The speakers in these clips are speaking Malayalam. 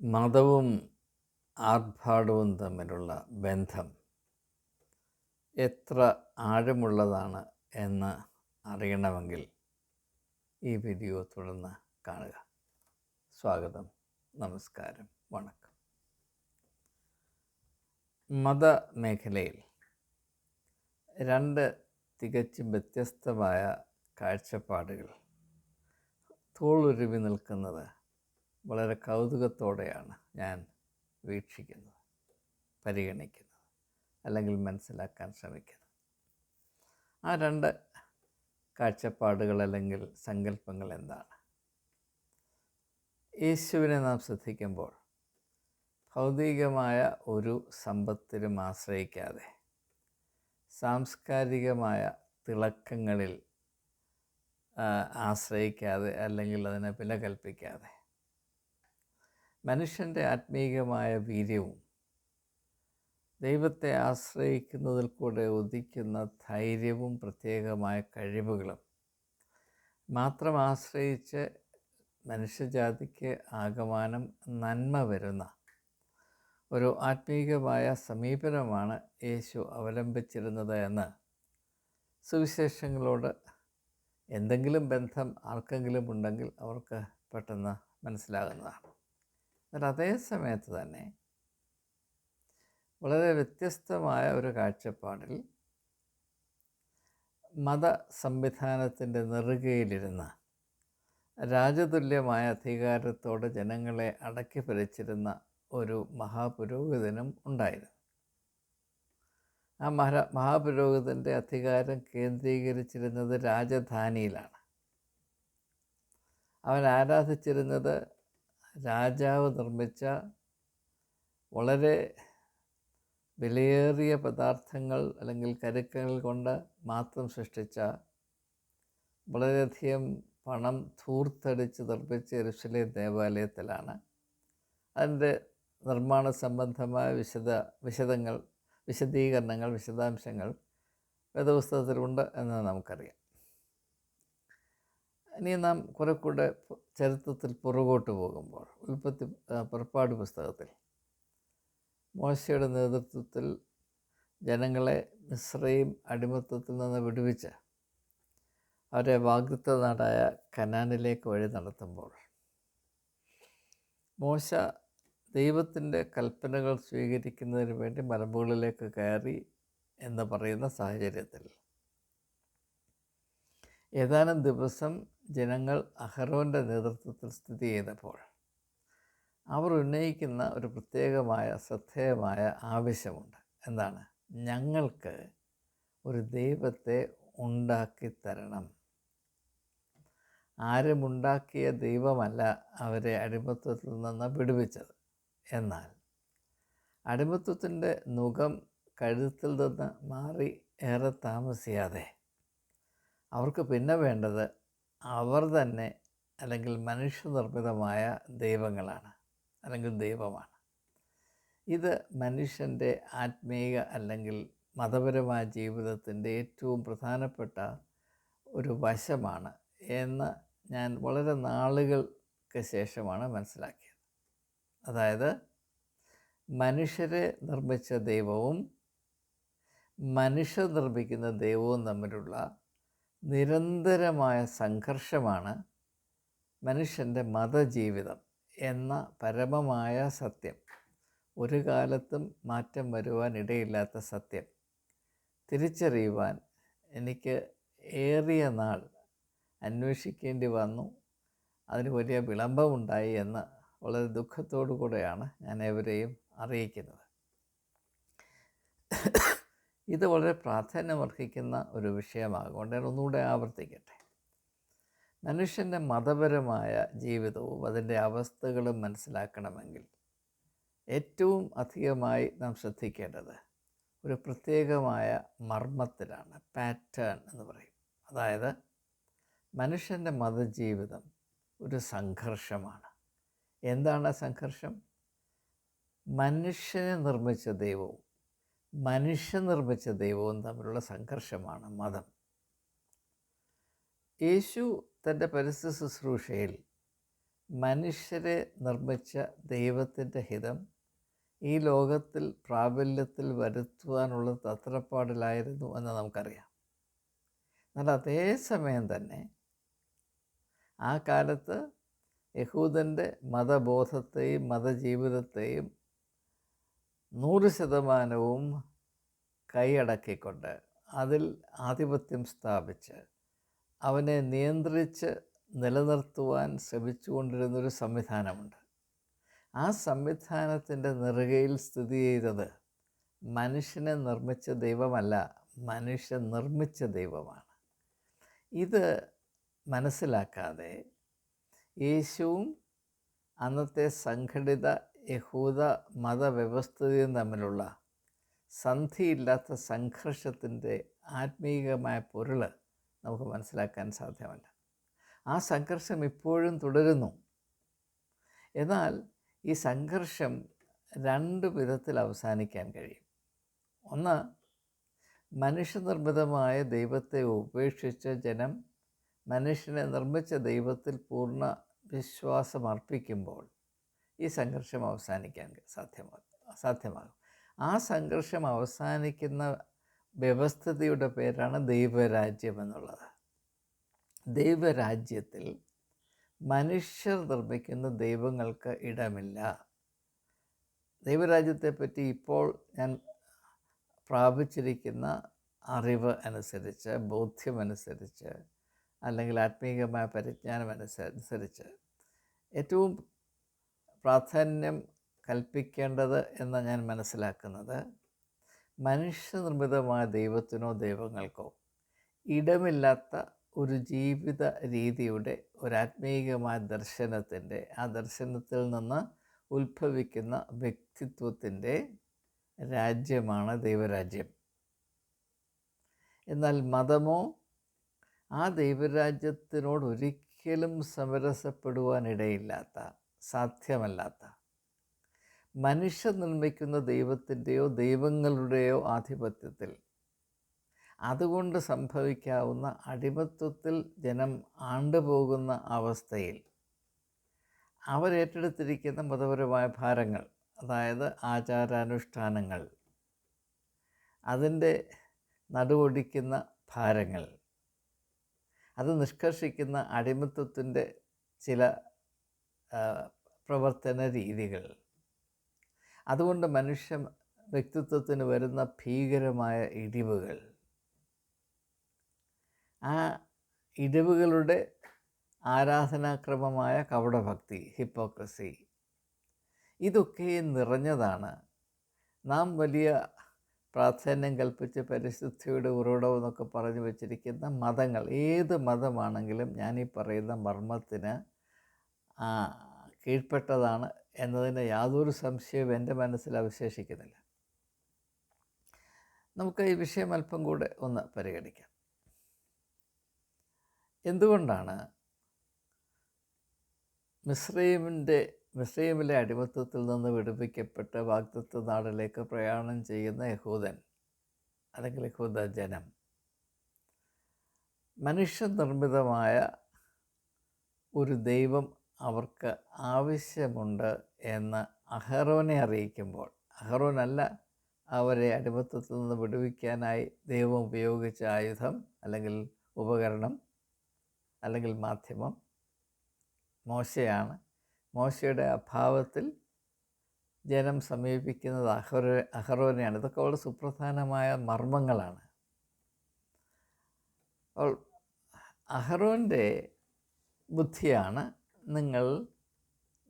മതവും ആർഭാടവും തമ്മിലുള്ള ബന്ധം എത്ര ആഴമുള്ളതാണ് എന്ന് അറിയണമെങ്കിൽ ഈ വീഡിയോ തുടർന്ന് കാണുക. സ്വാഗതം. നമസ്കാരം. വണക്കം. മതമേഖലയിൽ രണ്ട് തികച്ചും വ്യത്യസ്തമായ കാഴ്ചപ്പാടുകൾ തോളുരുവി നിൽക്കുന്നത് വളരെ കൗതുകത്തോടെയാണ് ഞാൻ വീക്ഷിക്കുന്നത് പരിഗണിക്കുന്നത് അല്ലെങ്കിൽ മനസ്സിലാക്കാൻ ശ്രമിക്കുന്നത്. ആ രണ്ട് കാഴ്ചപ്പാടുകൾ അല്ലെങ്കിൽ സങ്കല്പങ്ങൾ എന്താണ്? യേശുവിനെ നാം ശ്രദ്ധിക്കുമ്പോൾ ഭൗതികമായ ഒരു സമ്പത്തിലും ആശ്രയിക്കാതെ സാംസ്കാരികമായ തിളക്കങ്ങളിൽ ആശ്രയിക്കാതെ അല്ലെങ്കിൽ അതിനെ വില കൽപ്പിക്കാതെ മനുഷ്യന്റെ ആത്മീയമായ വീര്യവും ദൈവത്തെ ആശ്രയിക്കുന്നതിൽ കൂടെ ഉദിക്കുന്ന ധൈര്യവും പ്രത്യേകമായ കഴിവുകളും മാത്രം ആശ്രയിച്ച് മനുഷ്യജാതിക്ക് ആകമാനം നന്മ വരുന്ന ഒരു ആത്മീയമായ സമീപനമാണ് യേശു അവലംബിച്ചിരുന്നത് എന്ന് സുവിശേഷങ്ങളോട് എന്തെങ്കിലും ബന്ധം ആർക്കെങ്കിലും ഉണ്ടെങ്കിൽ അവർക്ക് പെട്ടെന്ന് മനസ്സിലാകുന്നതാണ്. എന്നാൽ അതേ സമയത്ത് തന്നെ വളരെ വ്യത്യസ്തമായ ഒരു കാഴ്ചപ്പാടിൽ മത സംവിധാനത്തിന്റെ നെറുകയിലിരുന്ന രാജതുല്യമായ അധികാരത്തോട് ജനങ്ങളെ അടക്കി ഭരിച്ചിരുന്ന ഒരു മഹാപുരോഹിതനും ഉണ്ടായിരുന്നു. ആ മഹാ മഹാപുരോഹിതന്റെ അധികാരം കേന്ദ്രീകരിച്ചിരുന്നത് രാജധാനിയിലാണ്. അവൻ ആരാധിച്ചിരുന്നത് രാജാവ് നിർമ്മിച്ച വളരെ വിലയേറിയ പദാർത്ഥങ്ങൾ അല്ലെങ്കിൽ കരുക്കങ്ങൾ കൊണ്ട് മാത്രം സൃഷ്ടിച്ച വളരെയധികം പണം ധൂർത്തടിച്ച് നിർമ്മിച്ച എരുസലേം ദേവാലയത്തിലാണ്. അതിന്റെ നിർമ്മാണ സംബന്ധമായ വിശദ വിശദങ്ങൾ വിശദീകരണങ്ങൾ വിശദാംശങ്ങൾ വേദപുസ്തകത്തിലുണ്ട് എന്ന് നമുക്കറിയാം. ഇനി നാം കുറെ കൂടെ ചരിത്രത്തിൽ പുറകോട്ട് പോകുമ്പോൾ ഉൽപ്പത്തി പുറപ്പാട് പുസ്തകത്തിൽ മോശയുടെ നേതൃത്വത്തിൽ ജനങ്ങളെ മിശ്രയും അടിമത്തത്തിൽ നിന്ന് വിടുവിച്ച് അവരെ വാഗ്ദത്ത നാടായ കനാനിലേക്ക് വഴി നടത്തുമ്പോൾ മോശ ദൈവത്തിന്റെ കൽപ്പനകൾ സ്വീകരിക്കുന്നതിന് വേണ്ടി മലമ്പുകളിലേക്ക് കയറി എന്ന് പറയുന്ന സാഹചര്യത്തിൽ ഏതാനും ദിവസം ജനങ്ങൾ അഹ്റോന്റെ നേതൃത്വത്തിൽ സ്ഥിതി ചെയ്തപ്പോൾ അവർ ഉന്നയിക്കുന്ന ഒരു പ്രത്യേകമായ ശ്രദ്ധേയമായ ആവശ്യമുണ്ട്. എന്താണ്? ഞങ്ങൾക്ക് ഒരു ദൈവത്തെ ഉണ്ടാക്കി തരണം. ആരുമുണ്ടാക്കിയ ദൈവമല്ല അവരെ അടിമത്വത്തിൽ നിന്ന് വിടുവിച്ചത്. എന്നാൽ അടിമത്വത്തിന്റെ മുഖം കഴുത്തിൽ നിന്ന് മാറി ഏറെ താമസിയാതെ അവർക്ക് പിന്നെ വേണ്ടത് അവർ തന്നെ അല്ലെങ്കിൽ മനുഷ്യനിർമ്മിതമായ ദൈവങ്ങളാണ് അല്ലെങ്കിൽ ദൈവമാണ്. ഇത് മനുഷ്യന്റെ ആത്മീയ അല്ലെങ്കിൽ മതപരമായ ജീവിതത്തിന്റെ ഏറ്റവും പ്രധാനപ്പെട്ട ഒരു വശമാണ് എന്ന് ഞാൻ വളരെ നാളുകൾക്ക് ശേഷമാണ് മനസ്സിലാക്കിയത്. അതായത് മനുഷ്യരെ നിർമ്മിച്ച ദൈവവും മനുഷ്യർ നിർമ്മിക്കുന്ന ദൈവവും തമ്മിലുള്ള നിരന്തരമായ സംഘർഷമാണ് മനുഷ്യന്റെ മതജീവിതം എന്ന പരമമായ സത്യം. ഒരു കാലത്തും മാറ്റം വരുവാൻ ഇടയില്ലാത്ത സത്യം. തിരിച്ചറിയുവാൻ എനിക്ക് ഏറിയ നാൾ അന്വേഷിക്കേണ്ടി വന്നു. അതിന് വലിയ വിളംബമുണ്ടായി എന്ന് വളരെ ദുഃഖത്തോടു കൂടെയാണ് ഞാൻ ഏവരെയും അറിയിക്കുന്നത്. ഇത് വളരെ പ്രാധാന്യമർഹിക്കുന്ന ഒരു വിഷയമാകൊണ്ട് ഞാൻ ഒന്നുകൂടെ ആവർത്തിക്കട്ടെ. മനുഷ്യന്റെ മതപരമായ ജീവിതവും അതിന്റെ അവസ്ഥകളും മനസ്സിലാക്കണമെങ്കിൽ ഏറ്റവും അധികമായി നാം ശ്രദ്ധിക്കേണ്ടത് ഒരു പ്രത്യേകമായ മർമ്മത്തിലാണ് പാറ്റേൺ എന്ന് പറയും. അതായത് മനുഷ്യന്റെ മതജീവിതം ഒരു സംഘർഷമാണ്. എന്താണ് സംഘർഷം? മനുഷ്യനെ നിർമ്മിച്ച ദൈവവും മനുഷ്യൻ നിർമ്മിച്ച ദൈവവും തമ്മിലുള്ള സംഘർഷമാണ് മതം. യേശു തന്റെ പരിസ്ഥിതി ശുശ്രൂഷയിൽ മനുഷ്യരെ നിർമ്മിച്ച ദൈവത്തിന്റെ ഹിതം ഈ ലോകത്തിൽ പ്രാബല്യത്തിൽ വരുത്തുവാനുള്ള തത്രപ്പാടിലായിരുന്നു എന്ന് നമുക്കറിയാം. എന്നാൽ അതേ സമയം തന്നെ ആ കാലത്ത് യഹൂദന്റെ മതബോധത്തെയും മതജീവിതത്തെയും നൂറ് ശതമാനവും കൈയടക്കിക്കൊണ്ട് അതിൽ ആധിപത്യം സ്ഥാപിച്ച് അവനെ നിയന്ത്രിച്ച് നിലനിർത്തുവാൻ ശ്രമിച്ചുകൊണ്ടിരുന്നൊരു സംവിധാനമുണ്ട്. ആ സംവിധാനത്തിന്റെ നെറുകയിൽ സ്ഥിതി ചെയ്തത് മനുഷ്യനെ നിർമ്മിച്ച ദൈവമല്ല മനുഷ്യൻ നിർമ്മിച്ച ദൈവമാണ്. ഇത് മനസ്സിലാക്കാതെ യേശുവും അന്നത്തെ സംഘടിത യഹൂദ മതവ്യവസ്ഥയും തമ്മിലുള്ള സന്ധിയില്ലാത്ത സംഘർഷത്തിന്റെ ആത്മീയമായ പൊരുൾ നമുക്ക് മനസ്സിലാക്കാൻ സാധ്യമല്ല. ആ സംഘർഷം ഇപ്പോഴും തുടരുന്നു. എന്നാൽ ഈ സംഘർഷം രണ്ട് വിധത്തിൽ അവസാനിക്കാൻ കഴിയും. ഒന്ന് മനുഷ്യനിർമ്മിതമായ ദൈവത്തെ ഉപേക്ഷിച്ച ജനം മനുഷ്യനെ നിർമ്മിച്ച ദൈവത്തിൽ പൂർണ വിശ്വാസം അർപ്പിക്കുമ്പോൾ ഈ സംഘർഷം അവസാനിക്കാൻ സാധ്യമാകും സാധ്യമാകും. ആ സംഘർഷം അവസാനിക്കുന്ന വ്യവസ്ഥിതിയുടെ പേരാണ് ദൈവരാജ്യം എന്നുള്ളത്. ദൈവരാജ്യത്തിൽ മനുഷ്യർ നിർമ്മിക്കുന്ന ദൈവങ്ങൾക്ക് ഇടമില്ല. ദൈവരാജ്യത്തെപ്പറ്റി ഇപ്പോൾ ഞാൻ പ്രാപിച്ചിരിക്കുന്ന അറിവ് അനുസരിച്ച് ബോധ്യമനുസരിച്ച് അല്ലെങ്കിൽ ആത്മീയമായ പരിജ്ഞാനം അനുസരിച്ച് ഏറ്റവും പ്രാധാന്യം കൽപ്പിക്കേണ്ടത് എന്ന് ഞാൻ മനസ്സിലാക്കുന്നത്. മനുഷ്യനിർമ്മിതമായ ദൈവത്തിനോ ദൈവങ്ങൾക്കോ ഇടമില്ലാത്ത ഒരു ജീവിത രീതിയുടെ ഒരാത്മീയമായ ദർശനത്തിന്റെ ആ ദർശനത്തിൽ നിന്ന് ഉത്ഭവിക്കുന്ന വ്യക്തിത്വത്തിന്റെ രാജ്യമാണ് ദൈവരാജ്യം. എന്നാൽ മതമോ ആ ദൈവരാജ്യത്തിനോട് ഒരിക്കലും സമരസപ്പെടുവാനിടയില്ലാത്ത സാധ്യമല്ലാത്ത. മനുഷ്യർ നിർമ്മിക്കുന്ന ദൈവത്തിന്റെയോ ദൈവങ്ങളുടെയോ ആധിപത്യത്തിൽ അതുകൊണ്ട് സംഭവിക്കാവുന്ന അടിമത്വത്തിൽ ജനം ആണ്ടുപോകുന്ന അവസ്ഥയിൽ അവരേറ്റെടുത്തിരിക്കുന്ന മതപരമായ ഭാരങ്ങൾ അതായത് ആചാരാനുഷ്ഠാനങ്ങൾ അതിന്റെ നടുവൊടിക്കുന്ന ഭാരങ്ങൾ അത് നിഷ്കർഷിക്കുന്ന അടിമത്വത്തിന്റെ ചില പ്രവർത്തന രീതികൾ. അതുകൊണ്ട് മനുഷ്യ വ്യക്തിത്വത്തിന് വരുന്ന ഭീകരമായ ഇടിവുകൾ. ആ ഇടിവുകളുടെ ആരാധനാക്രമമായ കപടഭക്തി ഹിപ്പോക്രസി ഇതൊക്കെ നിറഞ്ഞതാണ്. നാം വലിയ പ്രാധാന്യം കൽപ്പിച്ച് പരിശുദ്ധിയുടെ ഉറവിടം എന്നൊക്കെ പറഞ്ഞു വച്ചിരിക്കുന്ന മതങ്ങൾ ഏത് മതമാണെങ്കിലും ഞാൻ ഈ പറയുന്ന മർമ്മത്തിന് കീഴ്പ്പെട്ടതാണ് എന്നതിന് യാതൊരു സംശയവും എന്റെ മനസ്സിൽ അവശേഷിക്കുന്നില്ല. നമുക്ക് ഈ വിഷയം അല്പം കൂടെ ഒന്ന് പരിഗണിക്കാം. എന്തുകൊണ്ടാണ് മിശ്രീമിന്റെ മിശ്രീമിലെ അടിമത്തത്തിൽ നിന്ന് വിടുവിക്കപ്പെട്ട് വാഗ്ദത്വ നാടിലേക്ക് പ്രയാണം ചെയ്യുന്ന യഹൂദൻ അല്ലെങ്കിൽ യഹൂദ ജനം മനുഷ്യനിർമ്മിതമായ ഒരു ദൈവം അവർക്ക് ആവശ്യമുണ്ട് എന്ന് അഹറോനെ അറിയിക്കുമ്പോൾ അഹറോനല്ല അവരെ അടിമത്തത്തിൽ നിന്ന് വിടുവിക്കാനായി ദൈവം ഉപയോഗിച്ച ആയുധം അല്ലെങ്കിൽ ഉപകരണം അല്ലെങ്കിൽ മാധ്യമം. മോശയാണ്. മോശയുടെ അഭാവത്തിൽ ജനം സമീപിക്കുന്നത് അഹറോ അഹറോനെയാണ് ഇതൊക്കെ വളരെ സുപ്രധാനമായ മർമ്മങ്ങളാണ്. അപ്പോൾ അഹറോന്റെ ബുദ്ധിയാണ് നിങ്ങൾ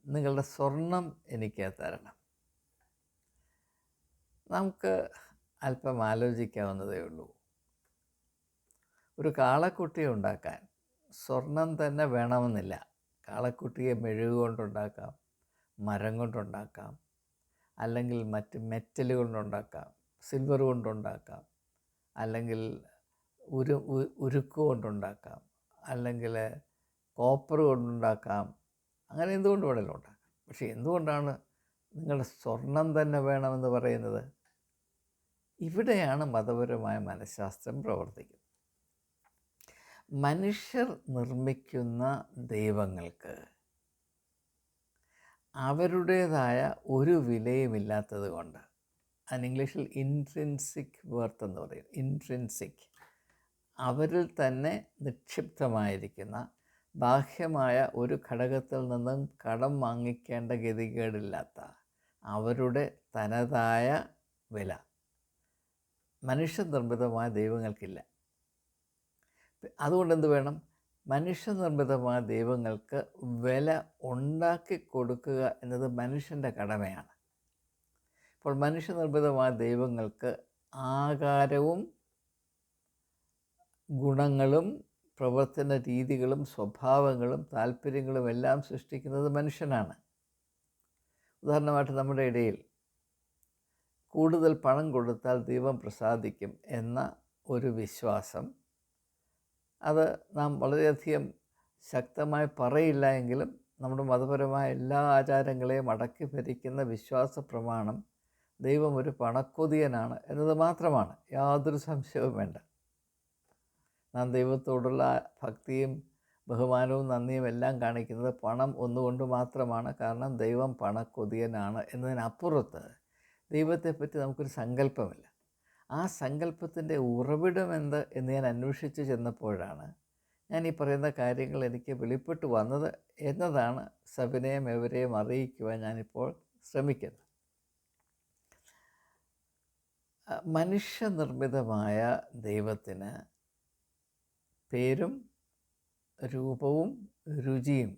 നിങ്ങളുടെ സ്വർണം എനിക്ക് തരണം. നമുക്ക് അല്പം ആലോചിക്കാവുന്നതേ ഉള്ളൂ. ഒരു കാളക്കുട്ടി ഉണ്ടാക്കാൻ സ്വർണം തന്നെ വേണമെന്നില്ല. കാളക്കുട്ടിയെ മെഴുക് കൊണ്ടുണ്ടാക്കാം മരം കൊണ്ടുണ്ടാക്കാം അല്ലെങ്കിൽ മറ്റ് മെറ്റൽ കൊണ്ടുണ്ടാക്കാം സിൽവർ കൊണ്ടുണ്ടാക്കാം അല്ലെങ്കിൽ ഉരു ഉരുക്ക് കൊണ്ടുണ്ടാക്കാം അല്ലെങ്കിൽ കോപ്പർ കൊണ്ടുണ്ടാക്കാം. അങ്ങനെ എന്തുകൊണ്ട് വേണമെങ്കിലും ഉണ്ടാക്കാം പക്ഷേ എന്തുകൊണ്ടാണ് നിങ്ങളുടെ സ്വർണം തന്നെ വേണമെന്ന് പറയുന്നത്? ഇവിടെയാണ് മതപരമായ മനഃശാസ്ത്രം പ്രവർത്തിക്കുന്നത്. മനുഷ്യർ നിർമ്മിക്കുന്ന ദൈവങ്ങൾക്ക് അവരുടേതായ ഒരു വിലയുമില്ലാത്തത് കൊണ്ട് അതിന് ഇംഗ്ലീഷിൽ ഇൻട്രിൻസിക് വർത്ത് എന്ന് പറയും. ഇൻട്രിൻസിക് അവരിൽ തന്നെ നിക്ഷിപ്തമായിരിക്കുന്ന ബാഹ്യമായ ഒരു ഘടകത്തിൽ നിന്നും കടം വാങ്ങിക്കേണ്ട ഗതികേടില്ലാത്ത അവരുടെ തനതായ വില. മനുഷ്യനിർമ്മിതമായ ദൈവങ്ങൾക്കില്ല. അതുകൊണ്ട് എന്ത് വേണം? മനുഷ്യനിർമ്മിതമായ ദൈവങ്ങൾക്ക് വില ഉണ്ടാക്കി കൊടുക്കുക എന്നത് മനുഷ്യന്റെ കടമയാണ്. ഇപ്പോൾ മനുഷ്യനിർമ്മിതമായ ദൈവങ്ങൾക്ക് ആകാരവും ഗുണങ്ങളും പ്രവർത്തന രീതികളും സ്വഭാവങ്ങളും താല്പര്യങ്ങളും എല്ലാം സൃഷ്ടിക്കുന്നത് മനുഷ്യനാണ്. ഉദാഹരണമായിട്ട് നമ്മുടെ ഇടയിൽ കൂടുതൽ പണം കൊടുത്താൽ ദൈവം പ്രസാദിക്കും എന്ന ഒരു വിശ്വാസം. അത് നാം വളരെയധികം ശക്തമായി പറയില്ല എങ്കിലും നമ്മുടെ മതപരമായ എല്ലാ ആചാരങ്ങളെയും അടക്കി ഭരിക്കുന്ന വിശ്വാസ പ്രമാണം ദൈവം ഒരു പണക്കൊതിയനാണ് എന്നത് മാത്രമാണ്. യാതൊരു സംശയവും വേണ്ട. നാം ദൈവത്തോടുള്ള ഭക്തിയും ബഹുമാനവും നന്ദിയും എല്ലാം കാണിക്കുന്നത് പണം ഒന്നുകൊണ്ട് മാത്രമാണ്. കാരണം ദൈവം പണക്കൊതിയനാണ് എന്നതിനപ്പുറത്ത് ദൈവത്തെപ്പറ്റി നമുക്കൊരു സങ്കല്പമില്ല. ആ സങ്കല്പത്തിന്റെ ഉറവിടം എന്ത് എന്ന് ഞാൻ അന്വേഷിച്ച് ചെന്നപ്പോഴാണ് ഞാൻ ഈ പറയുന്ന കാര്യങ്ങൾ എനിക്ക് വെളിപ്പെട്ട് വന്നത് എന്നതാണ് സബിനെയും എവരെയും അറിയിക്കുവാൻ ഞാനിപ്പോൾ ശ്രമിക്കുന്നത്. മനുഷ്യനിർമ്മിതമായ ദൈവത്തിന് പേരും രൂപവും രുചിയും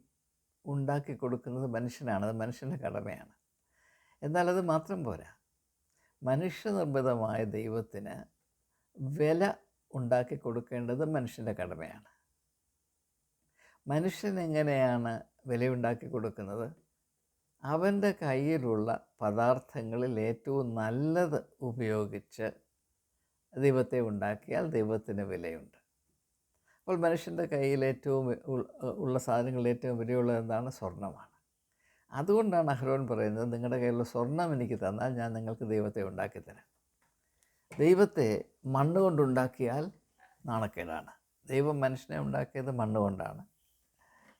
ഉണ്ടാക്കി കൊടുക്കുന്നത് മനുഷ്യനാണ്. അത് മനുഷ്യന്റെ കടമയാണ്. എന്നാൽ അത് മാത്രം പോരാ. മനുഷ്യനിർമ്മിതമായ ദൈവത്തിന് വില ഉണ്ടാക്കി കൊടുക്കേണ്ടത് മനുഷ്യന്റെ കടമയാണ്. മനുഷ്യൻ എങ്ങനെയാണ് വിലയുണ്ടാക്കി കൊടുക്കുന്നത്? അവന്റെ കയ്യിലുള്ള പദാർത്ഥങ്ങളിൽ ഏറ്റവും നല്ലത് ഉപയോഗിച്ച് ദൈവത്തെ ഉണ്ടാക്കിയാൽ ദൈവത്തിന് വിലയുണ്ട്. അപ്പോൾ മനുഷ്യന്റെ കയ്യിൽ ഏറ്റവും ഉള്ള സാധനങ്ങളിൽ ഏറ്റവും വിലയുള്ളത് എന്താണ്? സ്വർണമാണ്. അതുകൊണ്ടാണ് അഹ്റോൻ പറയുന്നത് നിങ്ങളുടെ കയ്യിലുള്ള സ്വർണം എനിക്ക് തന്നാൽ ഞാൻ നിങ്ങൾക്ക് ദൈവത്തെ ഉണ്ടാക്കിത്തരാം. ദൈവത്തെ മണ്ണ് കൊണ്ടുണ്ടാക്കിയാൽ നാണക്കേടാണ്. ദൈവം മനുഷ്യനെ ഉണ്ടാക്കിയത് മണ്ണ് കൊണ്ടാണ്.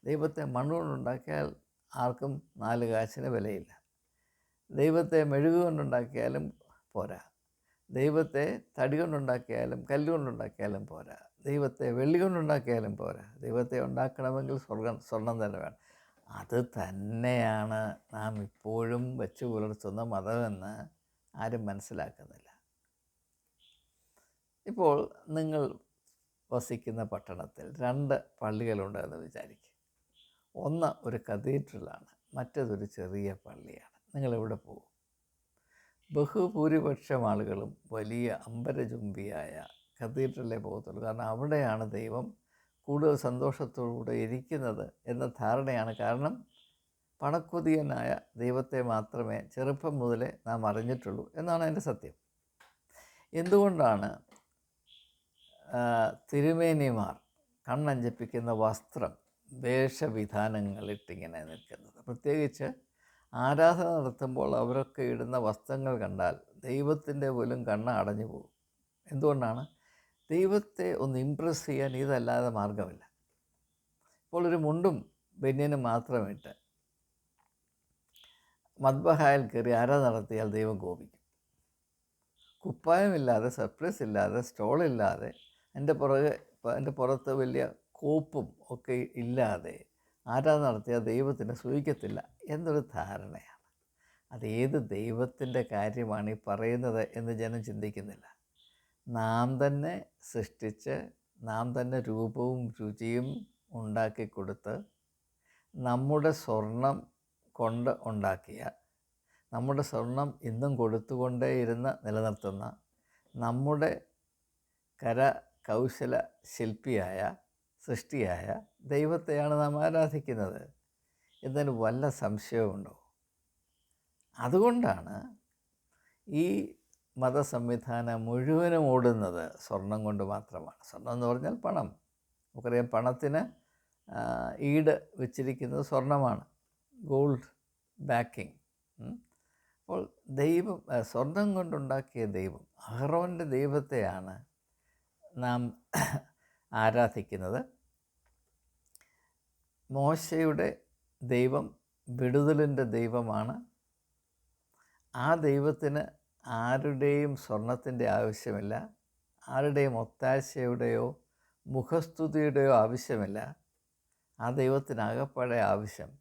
ദൈവത്തെ മണ്ണ് കൊണ്ടുണ്ടാക്കിയാൽ ആർക്കും നാല് കാശിന് വിലയില്ല. ദൈവത്തെ മെഴുകു കൊണ്ടുണ്ടാക്കിയാലും പോരാ. ദൈവത്തെ തടി കൊണ്ടുണ്ടാക്കിയാലും കല്ലുകൊണ്ടുണ്ടാക്കിയാലും പോരാ. ദൈവത്തെ വെള്ളി കൊണ്ടുണ്ടാക്കിയാലും പോരാ. ദൈവത്തെ ഉണ്ടാക്കണമെങ്കിൽ സ്വർഗം സ്വർണം തന്നെ വേണം. അത് തന്നെയാണ് നാം ഇപ്പോഴും വെച്ച് പുലർത്തുന്ന മതമെന്ന് ആരും മനസ്സിലാക്കുന്നില്ല. ഇപ്പോൾ നിങ്ങൾ വസിക്കുന്ന പട്ടണത്തിൽ രണ്ട് പള്ളികളുണ്ട് എന്ന് വിചാരിക്കും ഒന്ന് ഒരു കത്തീഡ്രലാണ് മറ്റതൊരു ചെറിയ പള്ളിയാണ്. നിങ്ങളെവിടെ പോകും? ബഹുഭൂരിപക്ഷം ആളുകളും വലിയ അമ്പരചുംബിയായ കത്തീഡ്രലിലേ പോകത്തുള്ളൂ. കാരണം അവിടെയാണ് ദൈവം കൂടുതൽ സന്തോഷത്തോടുകൂടെ ഇരിക്കുന്നത് എന്ന ധാരണയാണ്. കാരണം പണക്കൊതിയനായ ദൈവത്തെ മാത്രമേ ചെറുപ്പം മുതലേ നാം അറിഞ്ഞിട്ടുള്ളൂ എന്നാണ് എന്റെ സത്യം. എന്തുകൊണ്ടാണ് തിരുമേനിമാർ കണ്ണഞ്ചിപ്പിക്കുന്ന വസ്ത്രം വേഷവിധാനങ്ങളിട്ടിങ്ങനെ നിൽക്കുന്നത്? പ്രത്യേകിച്ച് ആരാധന നടത്തുമ്പോൾ അവരൊക്കെ ഇടുന്ന വസ്ത്രങ്ങൾ കണ്ടാൽ ദൈവത്തിന്റെ പോലും കണ്ണ് അടഞ്ഞു പോകും. എന്തുകൊണ്ടാണ്? ദൈവത്തെ ഒന്ന് ഇമ്പ്രസ് ചെയ്യാൻ ഇതല്ലാതെ മാർഗമില്ല ഇപ്പോൾ ഒരു മുണ്ടും ബന്യനും മാത്രമിട്ട് മദ്ബഹായിൽ കയറി അര നടത്തിയാൽ ദൈവം കോപിക്കും. കുപ്പായമില്ലാതെ സർപ്രൈസ് ഇല്ലാതെ സ്റ്റോളില്ലാതെ എന്റെ പുറകെ എന്റെ പുറത്ത് വലിയ കോപ്പും ഒക്കെ ഇല്ലാതെ ആരാ നടത്തിയാൽ ദൈവത്തിനെ സൂചിക്കത്തില്ല എന്നൊരു ധാരണയാണ്. അത് ഏത് ദൈവത്തിന്റെ കാര്യമാണ് ഈ പറയുന്നത് എന്ന് ജനം ചിന്തിക്കുന്നില്ല. നാം തന്നെ സൃഷ്ടിച്ച് നാം തന്നെ രൂപവും രുചിയും ഉണ്ടാക്കി കൊടുത്ത് നമ്മുടെ സ്വർണം കൊണ്ട് ഉണ്ടാക്കിയ നമ്മുടെ സ്വർണം ഇന്നും കൊടുത്തുകൊണ്ടേയിരുന്ന് നിലനിർത്തുന്ന നമ്മുടെ കര കൗശല ശില്പിയായ സൃഷ്ടിയായ ദൈവത്തെയാണ് നാം ആരാധിക്കുന്നത് എന്നതിന് വല്ല സംശയമുണ്ടോ അതുകൊണ്ടാണ് ഈ മതസംവിധാനം മുഴുവനും ഓടുന്നത് സ്വർണം കൊണ്ട് മാത്രമാണ്. സ്വർണം എന്ന് പറഞ്ഞാൽ പണം. നമുക്കറിയാം പണത്തിന് ഈട് വെച്ചിരിക്കുന്നത് സ്വർണമാണ്. ഗോൾഡ് ബാക്കിംഗ് അപ്പോൾ ദൈവം സ്വർണം കൊണ്ടുണ്ടാക്കിയ ദൈവം അഹ്റോന്റെ ദൈവത്തെയാണ് നാം ആരാധിക്കുന്നത്. മോശയുടെ ദൈവം വിടുതലിന്റെ ദൈവമാണ്. ആ ദൈവത്തിന് ആരുടെയും സ്വർണത്തിന്റെ ആവശ്യമില്ല ആരുടെയും ഒത്താശയുടെയോ മുഖസ്തുതിയുടെയോ ആവശ്യമില്ല. ആ ദൈവത്തിനകപ്പാടെ ആവശ്യം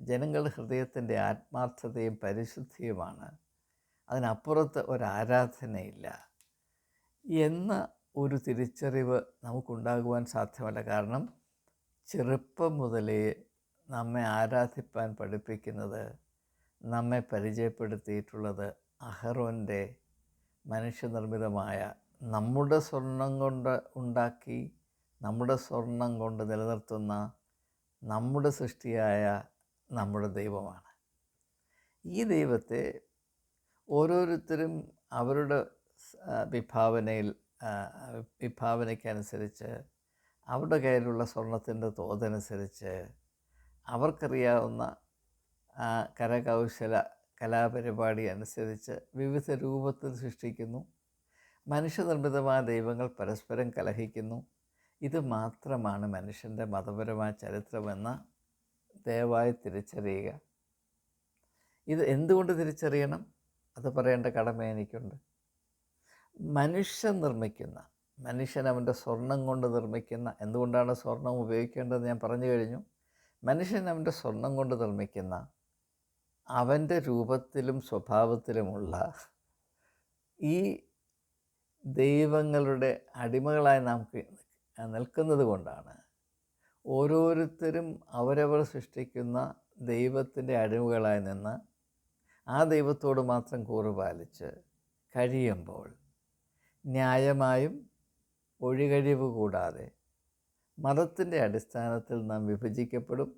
ജനങ്ങളുടെ ഹൃദയത്തിന്റെ ആത്മാർത്ഥതയും പരിശുദ്ധിയുമാണ്. അതിനപ്പുറത്ത് ഒരാരാധനയില്ല. എന്ന ഒരു തിരിച്ചറിവ് നമുക്കുണ്ടാകുവാൻ സാധ്യമല്ല. കാരണം ചെറുപ്പം മുതലേ നമ്മെ ആരാധിപ്പാൻ പഠിപ്പിക്കുന്നത് നമ്മെ പരിചയപ്പെടുത്തിയിട്ടുള്ളത് അഹറോന്റെ മനുഷ്യനിർമ്മിതമായ നമ്മുടെ സ്വർണം കൊണ്ട് ഉണ്ടാക്കി നമ്മുടെ സ്വർണം കൊണ്ട് നിലനിർത്തുന്ന നമ്മുടെ സൃഷ്ടിയായ നമ്മുടെ ദൈവമാണ്. ഈ ദൈവത്തെ ഓരോരുത്തരും അവരുടെ വിഭാവനയിൽ വിഭാവനയ്ക്കനുസരിച്ച് അവരുടെ കയ്യിലുള്ള സ്വർണത്തിന്റെ തോതനുസരിച്ച് അവർക്കറിയാവുന്ന കരകൗശല കലാപരിപാടി അനുസരിച്ച് വിവിധ രൂപത്തിൽ സൃഷ്ടിക്കുന്നു. മനുഷ്യനിർമ്മിതമായ ദൈവങ്ങൾ പരസ്പരം കലഹിക്കുന്നു. ഇത് മാത്രമാണ് മനുഷ്യന്റെ മതപരമായ ചരിത്രമെന്ന ദയവായി തിരിച്ചറിയുക. ഇത് എന്തുകൊണ്ട് തിരിച്ചറിയണം? അത് പറയേണ്ട കടമ എനിക്കുണ്ട്. മനുഷ്യൻ നിർമ്മിക്കുന്ന മനുഷ്യൻ അവന്റെ സ്വർണം കൊണ്ട് നിർമ്മിക്കുന്ന എന്തുകൊണ്ടാണ് സ്വർണം ഉപയോഗിക്കേണ്ടതെന്ന് ഞാൻ പറഞ്ഞു കഴിഞ്ഞു. മനുഷ്യൻ അവന്റെ സ്വർണം കൊണ്ട് നിർമ്മിക്കുന്ന അവന്റെ രൂപത്തിലും സ്വഭാവത്തിലുമുള്ള ഈ ദൈവങ്ങളുടെ അടിമകളായി നാം നിൽക്കുന്നത് കൊണ്ടാണ് ഓരോരുത്തരും അവരവർ സൃഷ്ടിക്കുന്ന ദൈവത്തിന്റെ അടിമകളായി നിന്ന് ആ ദൈവത്തോട് മാത്രം കൂറുപാലിച്ച് കഴിയുമ്പോൾ ന്യായമായും ഒഴികഴിവ് കൂടാതെ മതത്തിന്റെ അടിസ്ഥാനത്തിൽ നാം വിഭജിക്കപ്പെടും.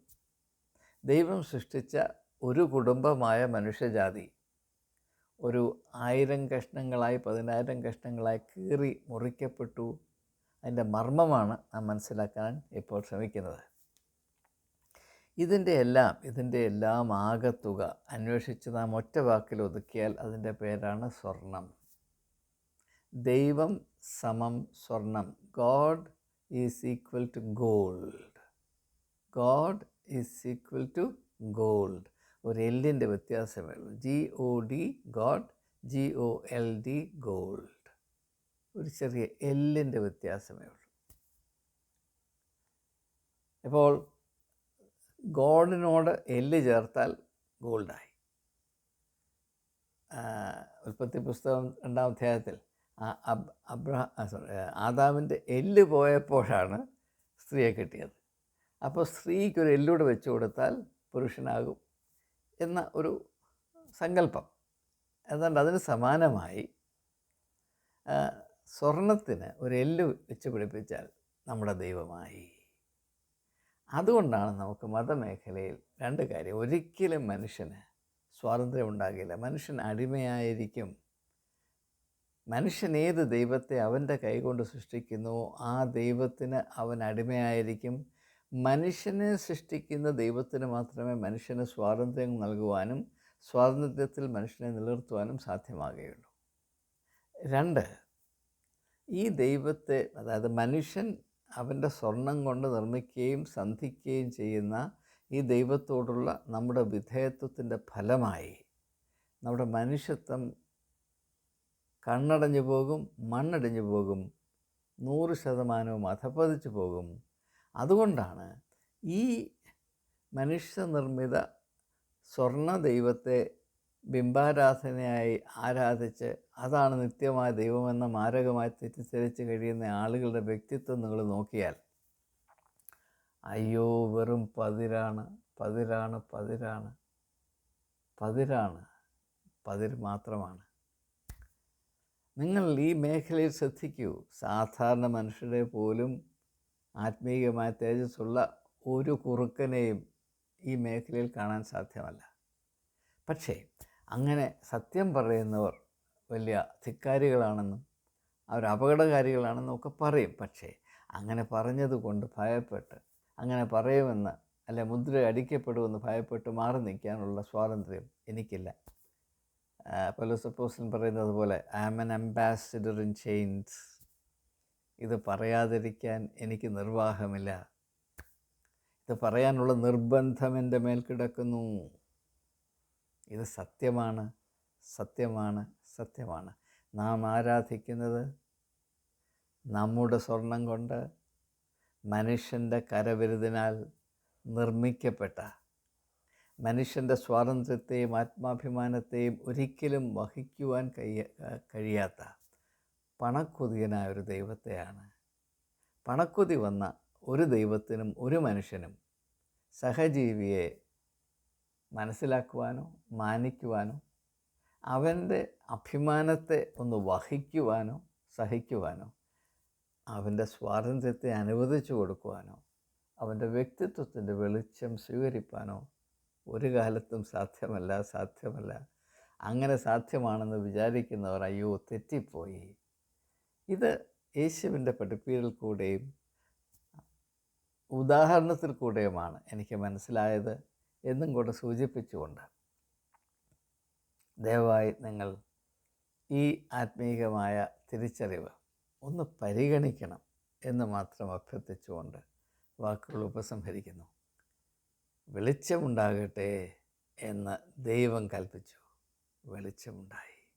ദൈവം സൃഷ്ടിച്ച ഒരു കുടുംബമായ മനുഷ്യജാതി ഒരു ആയിരം കഷ്ണങ്ങളായി പതിനായിരം കഷ്ണങ്ങളായി കീറി മുറിക്കപ്പെട്ടു. അതിന്റെ മർമ്മമാണ് നാം മനസ്സിലാക്കാൻ ഇപ്പോൾ ശ്രമിക്കുന്നത്. ഇതിന്റെ എല്ലാം ഇതിന്റെ എല്ലാം ആകത്തുക അന്വേഷിച്ച് നാം ഒറ്റ വാക്കിൽ ഒതുക്കിയാൽ അതിന്റെ പേരാണ് സ്വർണം. ദൈവം സമം സ്വർണം. God is equal to gold. God is equal to gold. ഒരു എല്ലിന്റെ വ്യത്യാസമേ ഉള്ളൂ G O D God G O L D gold ഒരു ചെറിയ എല്ലിന്റെ വ്യത്യാസമേ ഉള്ളൂ. ഇപ്പോൾ ഗോഡിനോട് എല്ല് ചേർത്താൽ ഗോൾഡായി. ഉൽപ്പത്തി പുസ്തകം രണ്ടാം അധ്യായത്തിൽ അബ്രഹ സോറി ആദാമിന്റെ എല്ല് പോയപ്പോഴാണ് സ്ത്രീയെ കിട്ടിയത്. അപ്പോൾ സ്ത്രീക്കൊരു എല്ലൂടെ വെച്ച് കൊടുത്താൽ പുരുഷനാകും. എന്ന ഒരു സങ്കല്പം. അതുകൊണ്ട് അതിന് സമാനമായി സ്വർണത്തിന് ഒരു എല്ല് വെച്ച് പിടിപ്പിച്ചാൽ നമ്മുടെ ദൈവമായി. അതുകൊണ്ടാണ് നമുക്ക് മതമേഖലയിൽ രണ്ട് കാര്യം. ഒരിക്കലും മനുഷ്യന് സ്വാതന്ത്ര്യം ഉണ്ടാകില്ല. മനുഷ്യൻ അടിമയായിരിക്കും. മനുഷ്യൻ ഏത് ദൈവത്തെ അവന്റെ കൈകൊണ്ട് സൃഷ്ടിക്കുന്നു ആ ദൈവത്തിന് അവൻ അടിമയായിരിക്കും. മനുഷ്യനെ സൃഷ്ടിക്കുന്ന ദൈവത്തിന് മാത്രമേ മനുഷ്യന് സ്വാതന്ത്ര്യം നൽകുവാനും സ്വാതന്ത്ര്യത്തിൽ മനുഷ്യനെ നിലനിർത്തുവാനും സാധ്യമാകുകയുള്ളൂ. രണ്ട് ഈ ദൈവത്തെ അതായത് മനുഷ്യൻ അവന്റെ സ്വർണം കൊണ്ട് നിർമ്മിക്കുകയും സന്ധിക്കുകയും ചെയ്യുന്ന ഈ ദൈവത്തോടുള്ള നമ്മുടെ വിധേയത്വത്തിന്റെ ഫലമായി നമ്മുടെ മനുഷ്യത്വം കണ്ണടഞ്ഞു പോകും മണ്ണടിഞ്ഞു പോകും നൂറ് ശതമാനവും അധപ്പതിച്ചു പോകും അതുകൊണ്ടാണ് ഈ മനുഷ്യനിർമ്മിത സ്വർണ ദൈവത്തെ ബിംബാരാധനയായി ആരാധിച്ച് അതാണ് നിത്യമായ ദൈവമെന്ന മാരകമായി തെറ്റിദ്ധരിച്ച് കഴിയുന്ന ആളുകളുടെ വ്യക്തിത്വം നിങ്ങൾ നോക്കിയാൽ അയ്യോ വെറും പതിരാണ് പതിരാണ് പതിരാണ് പതിരാണ് പതിര് മാത്രമാണ്. നിങ്ങൾ ഈ മേഖലയിൽ ശ്രദ്ധിക്കൂ സാധാരണ മനുഷ്യരെ പോലും ആത്മീയമായ തേജസ്സുള്ള ഒരു കുറുക്കനെയും ഈ മേഖലയിൽ കാണാൻ സാധ്യമല്ല. പക്ഷേ അങ്ങനെ സത്യം പറയുന്നവർ വലിയ ധിക്കാരികളാണെന്നും അവർ അപകടകാരികളാണെന്നും ഒക്കെ പറയും. പക്ഷേ അങ്ങനെ പറഞ്ഞതുകൊണ്ട് ഭയപ്പെട്ട് അങ്ങനെ പറയുമെന്ന് അല്ലെ മുദ്ര അടിക്കപ്പെടുമെന്ന് ഭയപ്പെട്ട് മാറി നിൽക്കാനുള്ള സ്വാതന്ത്ര്യം എനിക്കില്ല. പലോസപ്പോസൻ പറയുന്നത് പോലെ I am an ambassador in chains ഇത് പറയാതിരിക്കാൻ എനിക്ക് നിർവാഹമില്ല. ഇത് പറയാനുള്ള നിർബന്ധം എന്റെ മേൽ കിടക്കുന്നു. ഇത് സത്യമാണ് സത്യമാണ് സത്യമാണ്. നാം ആരാധിക്കുന്നത് നമ്മുടെ സ്വർണം കൊണ്ട് മനുഷ്യന്റെ കരവിരുതിനാൽ നിർമ്മിക്കപ്പെട്ട മനുഷ്യന്റെ സ്വാതന്ത്ര്യത്തെയും ആത്മാഭിമാനത്തെയും ഒരിക്കലും വഹിക്കുവാൻ കഴിയ കഴിയാത്ത പണക്കൊതിയനായ ഒരു ദൈവത്തെയാണ്. പണക്കൊതി വന്ന ഒരു ദൈവത്തിനും ഒരു മനുഷ്യനും സഹജീവിയെ മനസ്സിലാക്കുവാനോ മാനിക്കുവാനോ അവന്റെ അഭിമാനത്തെ ഒന്ന് വഹിക്കുവാനോ സഹിക്കുവാനോ അവന്റെ സ്വാതന്ത്ര്യത്തെ അനുവദിച്ചു കൊടുക്കുവാനോ അവന്റെ വ്യക്തിത്വത്തിന്റെ വെളിച്ചം സ്വീകരിപ്പാനോ ഒരു കാലത്തും സാധ്യമല്ല സാധ്യമല്ല. അങ്ങനെ സാധ്യമാണെന്ന് വിചാരിക്കുന്നവർ അയ്യോ തെറ്റിപ്പോയി. ഇത് യേശുവിന്റെ പഠിപ്പീരിൽ കൂടെയും ഉദാഹരണത്തിൽ കൂടെയുമാണ് എനിക്ക് മനസ്സിലായത് എന്നും കൂടെ സൂചിപ്പിച്ചുകൊണ്ട്. ദയവായി നിങ്ങൾ ഈ ആത്മീകമായ തിരിച്ചറിവ് ഒന്ന് പരിഗണിക്കണം എന്ന് മാത്രം അഭ്യർത്ഥിച്ചുകൊണ്ട് വാക്കുകൾ ഉപസംഹരിക്കുന്നു. വെളിച്ചമുണ്ടാകട്ടെ എന്ന് ദൈവം കൽപ്പിച്ചു. വെളിച്ചമുണ്ടായി.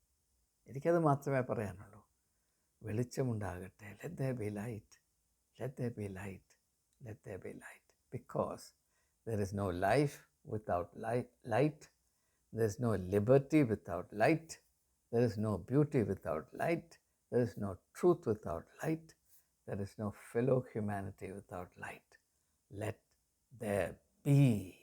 എനിക്കത് മാത്രമേ പറയാനുള്ളൂ. വെളിച്ചമുണ്ടാകട്ടെ let the be light let the be light let the be light because there is no life without light there is no liberty without light there is no beauty without light There is no truth without light. There is no fellow humanity without light. Let there be